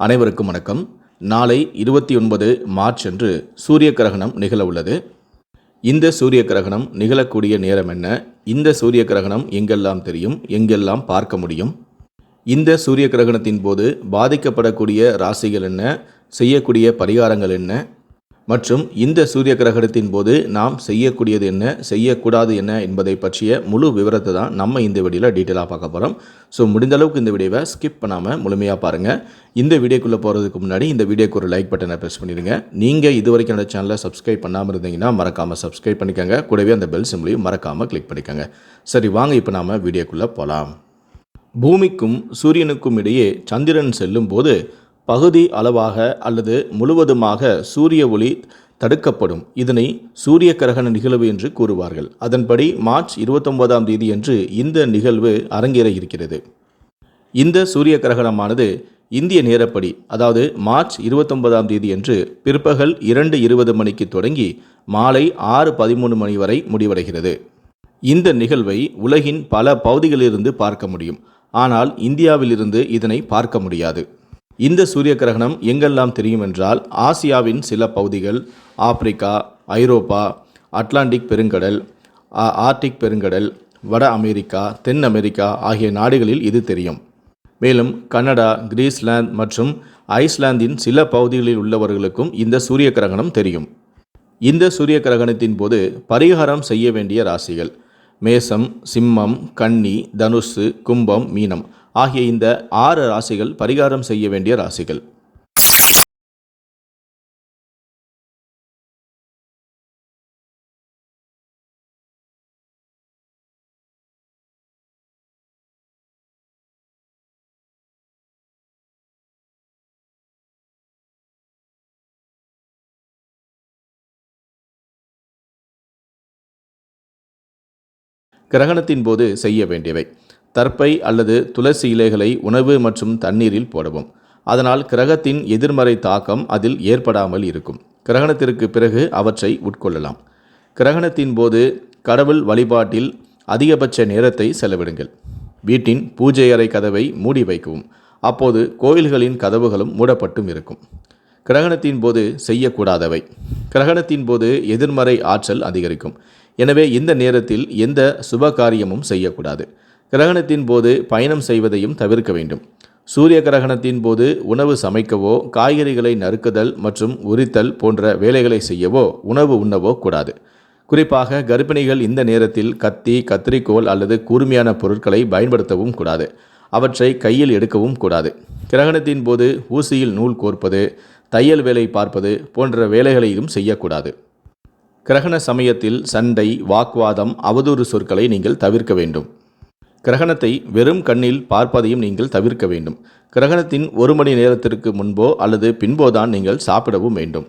அனைவருக்கும் வணக்கம். நாளை இருபத்தி ஒன்பது மார்ச் அன்று சூரிய கிரகணம் நிகழ உள்ளது இந்த சூரிய கிரகணம் நிகழக்கூடிய நேரம் என்ன? இந்த சூரிய கிரகணம் எங்கெல்லாம் தெரியும்? எங்கெல்லாம் பார்க்க முடியும்? இந்த சூரிய கிரகணத்தின் போது பாதிக்கப்படக்கூடிய ராசிகள் என்ன? செய்யக்கூடிய பரிகாரங்கள் என்ன? மற்றும் இந்த சூரிய கிரகணத்தின் போது நாம் செய்யக்கூடியது என்ன செய்யக்கூடாது என்ன என்பதை பற்றிய முழு விவரத்தை தான் நம்ம இந்த வீடியோவில் டீட்டெயிலாக பார்க்க போகிறோம் ஸோ முடிந்த அளவுக்கு இந்த வீடியோவை ஸ்கிப் பண்ணாமல் முழுமையாக பாருங்கள் இந்த வீடியோக்குள்ளே போகிறதுக்கு முன்னாடி இந்த வீடியோக்கு ஒரு லைக் பட்டனை ப்ரெஸ் பண்ணிடுங்க. நீங்கள் இது வரைக்கும் என்னோட சேனலை சப்ஸ்கிரைப் பண்ணாமல் இருந்தீங்கன்னா மறக்காமல் சப்ஸ்கிரைப் பண்ணிக்கோங்க. கூடவே அந்த பெல் சிம்லையும் மறக்காமல் கிளிக் பண்ணிக்கோங்க. சரி வாங்க இப்போ நாம் வீடியோக்குள்ளே போகலாம் பூமிக்கும் சூரியனுக்கும் இடையே சந்திரன் செல்லும் போது பகுதி அளவாக அல்லது முழுவதுமாக சூரிய ஒளி தடுக்கப்படும். இதனை சூரிய கிரகண நிகழ்வு என்று கூறுவார்கள். அதன்படி மார்ச் இருபத்தொன்பதாம் தேதியன்று இந்த நிகழ்வு அரங்கேற இருக்கிறது. இந்த சூரிய கிரகணமானது இந்திய நேரப்படி அதாவது மார்ச் இருபத்தொன்பதாம் தேதியன்று பிற்பகல் இரண்டு இருபது மணிக்கு தொடங்கி மாலை ஆறு பதிமூணு மணி வரை முடிவடைகிறது. இந்த நிகழ்வை உலகின் பல பகுதிகளிலிருந்து பார்க்க முடியும். ஆனால் இந்தியாவிலிருந்து இதனை பார்க்க முடியாது. இந்த சூரிய கிரகணம் எங்கெல்லாம் தெரியும் என்றால் ஆசியாவின் சில பகுதிகள் ஆப்பிரிக்கா ஐரோப்பா அட்லாண்டிக் பெருங்கடல் ஆர்டிக் பெருங்கடல் வட அமெரிக்கா தென் அமெரிக்கா ஆகிய நாடுகளில் இது தெரியும். மேலும் கனடா கிரீஸ்லாந்து மற்றும் ஐஸ்லாந்தின் சில பகுதிகளில் உள்ளவர்களுக்கும் இந்த சூரிய கிரகணம் தெரியும். இந்த சூரிய கிரகணத்தின் போது பரிகாரம் செய்ய வேண்டிய ராசிகள் மேசம் சிம்மம் கன்னி தனுசு கும்பம் மீனம். ஆகிய இந்த ஆறு ராசிகள் பரிகாரம் செய்ய வேண்டிய ராசிகள். கிரகணத்தின் போது செய்ய வேண்டியவை. தற்பை அல்லது துளசி இலைகளை உணவு மற்றும் தண்ணீரில் போடவும். அதனால் கிரகத்தின் எதிர்மறை தாக்கம் அதில் ஏற்படாமல் இருக்கும். கிரகணத்திற்கு பிறகு அவற்றை உட்கொள்ளலாம். கிரகணத்தின் போது கடவுள் வழிபாட்டில் அதிகபட்ச நேரத்தை செலவிடுங்கள். வீட்டின் பூஜை அறை கதவை மூடி வைக்கவும். அப்போது கோயில்களின் கதவுகளும் மூடப்பட்டும் இருக்கும். கிரகணத்தின் போது செய்யக்கூடாதவை. கிரகணத்தின் போது எதிர்மறை ஆற்றல் அதிகரிக்கும். எனவே இந்த நேரத்தில் எந்த சுப காரியமும் செய்யக்கூடாது. கிரகணத்தின் போது பயணம் செய்வதையும் தவிர்க்க வேண்டும். சூரிய கிரகணத்தின் போது உணவு சமைக்கவோ காய்கறிகளை நறுக்குதல் மற்றும் உரித்தல் போன்ற வேலைகளை செய்யவோ உணவு உண்ணவோ கூடாது. குறிப்பாக கர்ப்பிணிகள் இந்த நேரத்தில் கத்தி கத்திரிக்கோல் அல்லது கூர்மையான பொருட்களை பயன்படுத்தவும் கூடாது. அவற்றை கையில் எடுக்கவும் கூடாது. கிரகணத்தின் போது ஊசியில் நூல் கோர்ப்பது தையல் வேலை பார்ப்பது போன்ற வேலைகளையும் செய்யக்கூடாது. கிரகண சமயத்தில் சண்டை வாக்குவாதம் அவதூறு சொற்களை நீங்கள் தவிர்க்க வேண்டும். கிரகணத்தை வெறும் கண்ணில் பார்ப்பதையும் நீங்கள் தவிர்க்க வேண்டும். கிரகணத்தின் ஒரு மணி நேரத்திற்கு முன்போ அல்லது பின்போதான் நீங்கள் சாப்பிடவும் வேண்டும்.